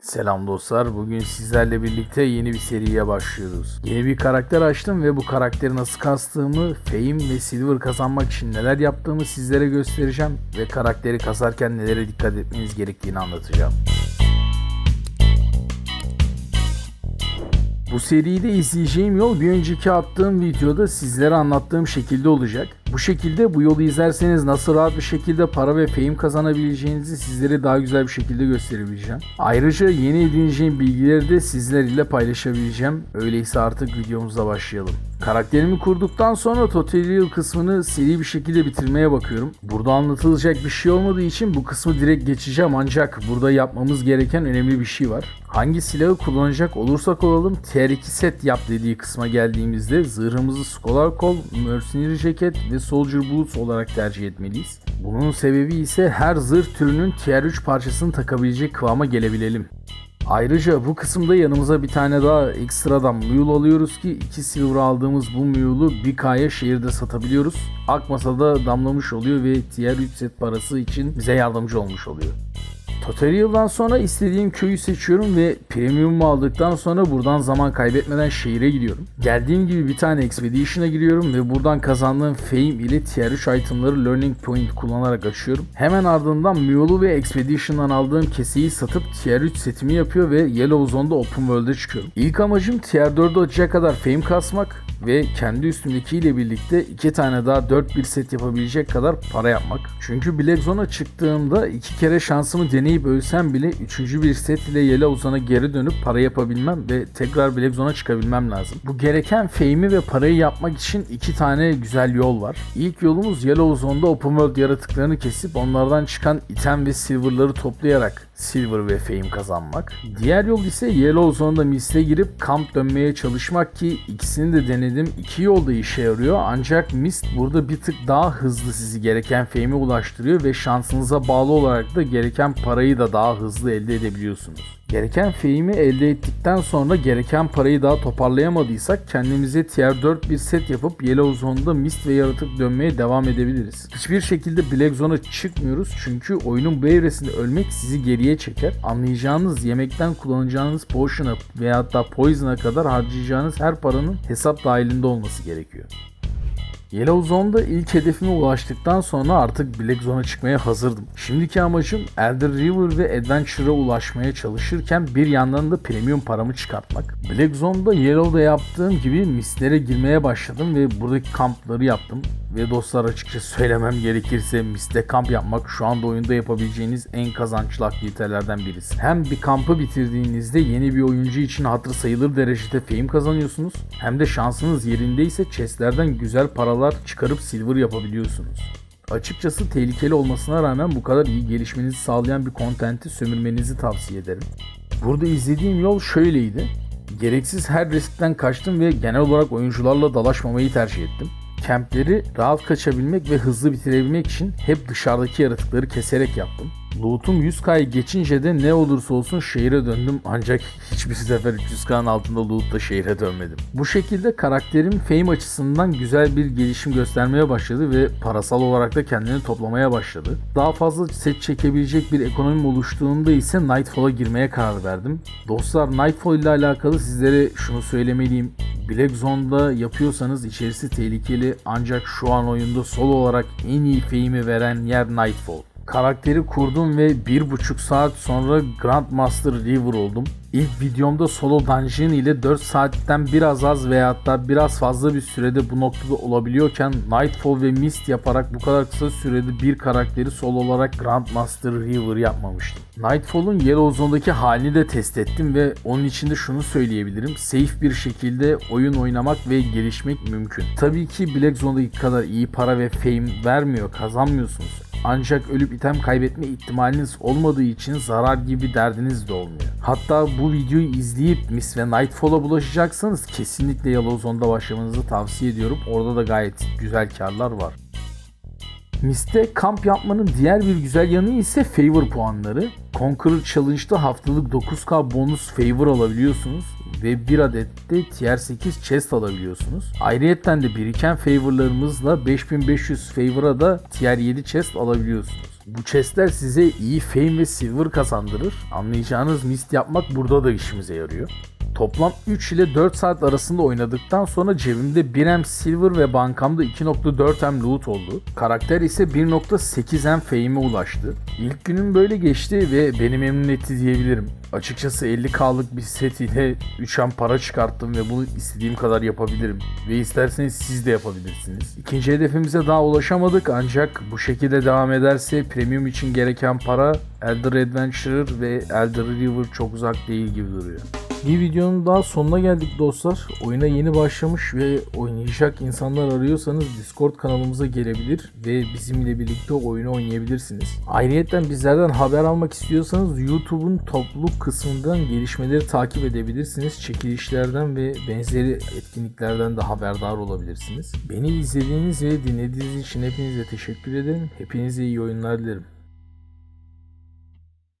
Selam dostlar. Bugün sizlerle birlikte yeni bir seriye başlıyoruz. Yeni bir karakter açtım ve bu karakteri nasıl kastığımı, fame ve silver kazanmak için neler yaptığımı sizlere göstereceğim ve karakteri kasarken nelere dikkat etmeniz gerektiğini anlatacağım. Bu seride izleyeceğim yol bir önceki attığım videoda sizlere anlattığım şekilde olacak. Bu şekilde bu yolu izlerseniz nasıl rahat bir şekilde para ve fame kazanabileceğinizi sizlere daha güzel bir şekilde gösterebileceğim. Ayrıca yeni edineceğim bilgileri de sizler ile paylaşabileceğim. Öyleyse artık videomuza başlayalım. Karakterimi kurduktan sonra tutorial kısmını seri bir şekilde bitirmeye bakıyorum. Burada anlatılacak bir şey olmadığı için bu kısmı direkt geçeceğim ancak burada yapmamız gereken önemli bir şey var. Hangi silahı kullanacak olursak olalım TR2 set yap dediği kısma geldiğimizde zırhımızı Scholar Call, Mercenary Jacket ve Soldier Boots olarak tercih etmeliyiz. Bunun sebebi ise her zırh türünün TR3 parçasını takabilecek kıvama gelebilelim. Ayrıca bu kısımda yanımıza bir tane daha ekstradan mule alıyoruz ki 2 silver aldığımız bu mule'u 1K'ya şehirde satabiliyoruz. Akmasa da damlamış oluyor ve tier 3 set parası için bize yardımcı olmuş oluyor. Tutorial'dan sonra istediğim köyü seçiyorum ve premium'u aldıktan sonra buradan zaman kaybetmeden şehire gidiyorum. Geldiğim gibi bir tane expedition'a giriyorum ve buradan kazandığım fame ile tier 3 itemları learning point kullanarak açıyorum. Hemen ardından Mule'u ve expedition'dan aldığım keseyi satıp tier 3 setimi yapıyor ve Yellow Zone'da open world'e çıkıyorum. İlk amacım tier 4'e açacak kadar fame kasmak ve kendi üstümdekiyle birlikte iki tane daha 4 bir set yapabilecek kadar para yapmak. Çünkü Black Zone'a çıktığımda iki kere şansımı deneyip ölsem bile üçüncü bir set ile Yellow Zone'a geri dönüp para yapabilmem ve tekrar Black Zone'a çıkabilmem lazım. Bu gereken fame'i ve parayı yapmak için iki tane güzel yol var. İlk yolumuz Yellow Zone'da Open World yaratıklarını kesip onlardan çıkan item ve silver'ları toplayarak silver ve fame kazanmak. Diğer yol ise Yellow Zone'da Mist'e girip kamp dönmeye çalışmak ki ikisini de denedim. İki yolda işe yarıyor ancak Mist burada bir tık daha hızlı sizi gereken fame'e ulaştırıyor ve şansınıza bağlı olarak da gereken parayı da daha hızlı elde edebiliyorsunuz. Gereken fame'i elde ettikten sonra gereken parayı daha toparlayamadıysak kendimize tier 4 bir set yapıp Yellow Zone'da mist ve yaratık dönmeye devam edebiliriz. Hiçbir şekilde Black Zone'a çıkmıyoruz çünkü oyunun bu evresinde ölmek sizi geriye çeker. Anlayacağınız yemekten kullanacağınız potion'a veya da poison'a kadar harcayacağınız her paranın hesap dahilinde olması gerekiyor. Yellow Zone'da ilk hedefime ulaştıktan sonra artık Black Zone'a çıkmaya hazırdım. Şimdiki amacım Elder River ve Adventure'a ulaşmaya çalışırken bir yandan da premium paramı çıkartmak. Black Zone'da Yellow'da yaptığım gibi mistlere girmeye başladım ve buradaki kampları yaptım. Ve dostlar açıkça söylemem gerekirse miste kamp yapmak şu anda oyunda yapabileceğiniz en kazançlı aktivitelerden birisi. Hem bir kampı bitirdiğinizde yeni bir oyuncu için hatır sayılır derecede fame kazanıyorsunuz. Hem de şansınız yerindeyse chestlerden güzel paralar çıkarıp silver yapabiliyorsunuz. Açıkçası tehlikeli olmasına rağmen bu kadar iyi gelişmenizi sağlayan bir kontenti sömürmenizi tavsiye ederim. Burada izlediğim yol şöyleydi. Gereksiz her riskten kaçtım ve genel olarak oyuncularla dalaşmamayı tercih ettim. Kempleri rahat kaçabilmek ve hızlı bitirebilmek için hep dışarıdaki yaratıkları keserek yaptım. Loot'um 100k'yı geçince de ne olursa olsun şehire döndüm ancak hiçbir sefer 300k'nın altında loot'ta şehire dönmedim. Bu şekilde karakterim fame açısından güzel bir gelişim göstermeye başladı ve parasal olarak da kendini toplamaya başladı. Daha fazla set çekebilecek bir ekonomim oluştuğunda ise Nightfall'a girmeye karar verdim. Dostlar Nightfall ile alakalı sizlere şunu söylemeliyim. Black Zone'da yapıyorsanız içerisi tehlikeli ancak şu an oyunda solo olarak en iyi fame'i veren yer Nightfall. Karakteri kurdum ve bir buçuk saat sonra Grandmaster River oldum. İlk videomda solo dungeon ile 4 saatten biraz az veya hatta biraz fazla bir sürede bu noktada olabiliyorken Nightfall ve Mist yaparak bu kadar kısa sürede bir karakteri solo olarak Grandmaster River yapmamıştım. Nightfall'un Yellow Zone'daki halini de test ettim ve onun içinde şunu söyleyebilirim. Safe bir şekilde oyun oynamak ve gelişmek mümkün. Tabii ki Black Zone'daki kadar iyi para ve fame vermiyor, kazanmıyorsunuz. Ancak ölüp item kaybetme ihtimaliniz olmadığı için zarar gibi derdiniz de olmuyor. Hatta bu videoyu izleyip Miss ve Nightfall'a bulaşacaksanız kesinlikle Yellow Zone'da başlamanızı tavsiye ediyorum. Orada da gayet güzel karlar var. Mist'te kamp yapmanın diğer bir güzel yanı ise favor puanları. Conqueror Challenge'da haftalık 9k bonus favor alabiliyorsunuz ve bir adet de tier 8 chest alabiliyorsunuz. Ayrıyeten de biriken favorlarımızla 5500 favor'a da tier 7 chest alabiliyorsunuz. Bu chestler size iyi fame ve silver kazandırır. Anlayacağınız mist yapmak burada da işimize yarıyor. Toplam 3 ile 4 saat arasında oynadıktan sonra cebimde 1M silver ve bankamda 2.4M loot oldu. Karakter ise 1.8M fame'e ulaştı. İlk günüm böyle geçti ve beni memnun etti diyebilirim. Açıkçası 50k'lık bir set ile 3M para çıkarttım ve bunu istediğim kadar yapabilirim. Ve isterseniz siz de yapabilirsiniz. İkinci hedefimize daha ulaşamadık ancak bu şekilde devam ederse premium için gereken para Elder Adventurer ve Elder River çok uzak değil gibi duruyor. Bir videonun daha sonuna geldik dostlar. Oyuna yeni başlamış ve oynayacak insanlar arıyorsanız Discord kanalımıza gelebilir ve bizimle birlikte oyunu oynayabilirsiniz. Ayrıca bizlerden haber almak istiyorsanız YouTube'un topluluk kısmından gelişmeleri takip edebilirsiniz. Çekilişlerden ve benzeri etkinliklerden de haberdar olabilirsiniz. Beni izlediğiniz ve dinlediğiniz için hepinize teşekkür ederim. Hepinize iyi oyunlar dilerim.